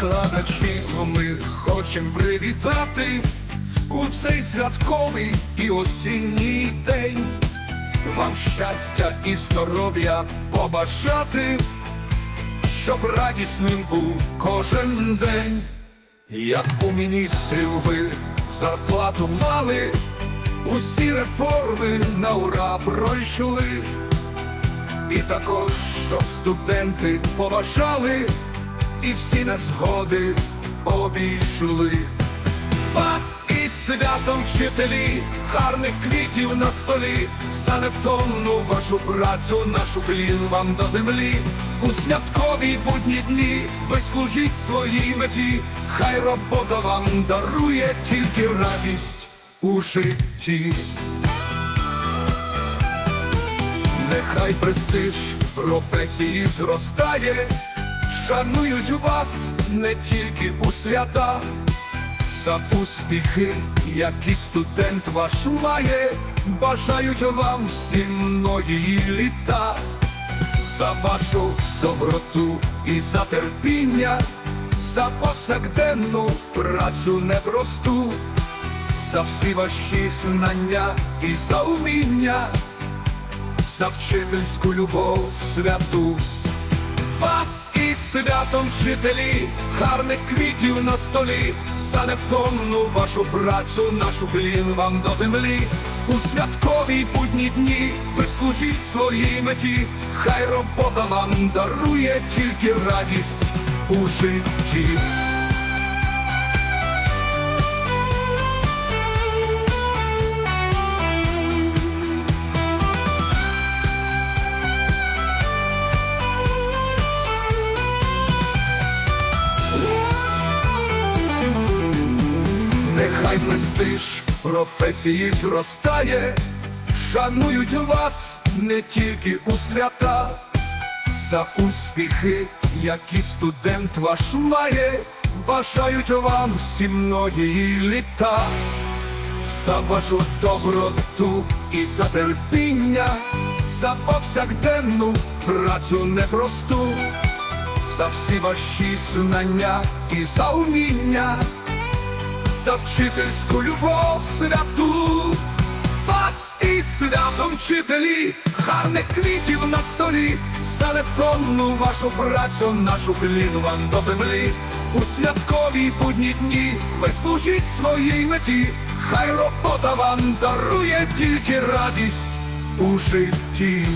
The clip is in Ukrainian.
викладачів ми хочемо привітати у цей святковий і осінній день. Вам щастя і здоров'я побажати, щоб радісним був кожен день. Як у міністрів ви зарплату мали, усі реформи на ура пройшли. І також, щоб студенти поважали, і всі незгоди обійшли. Вас із святом вчителі, гарних квітів на столі, за невтомну вашу працю, нашу клін вам до землі. У святкові будні дні ви служіть своїй меті, хай робота вам дарує тільки радість у житті. Нехай престиж професії зростає, шанують вас не тільки у свята, за успіхи, які студент ваш має, бажають вам всі многії літа, за вашу доброту і за терпіння, за повсякденну працю непросту, за всі ваші знання і за уміння за вчительську любов святу. Вас святом вчителі, гарних квітів на столі, за невтомну вашу працю, нашу клін вам до землі. У святкові будні дні ви служіть своїй меті, хай робота вам дарує тільки радість у житті. Нехай престиж професії зростає, шанують вас не тільки у свята, за успіхи, які студент ваш має, бажають вам всі многії літа, за вашу доброту і за терпіння, за повсякденну працю непросту, за всі ваші знання і за уміння за вчительську любов святу, вас і святом вчителі, гарних квітів на столі, за невтомну вашу працю, нашу клін вам до землі. У святкові будні дні ви служіть своїй меті, хай робота вам дарує тільки радість у житті.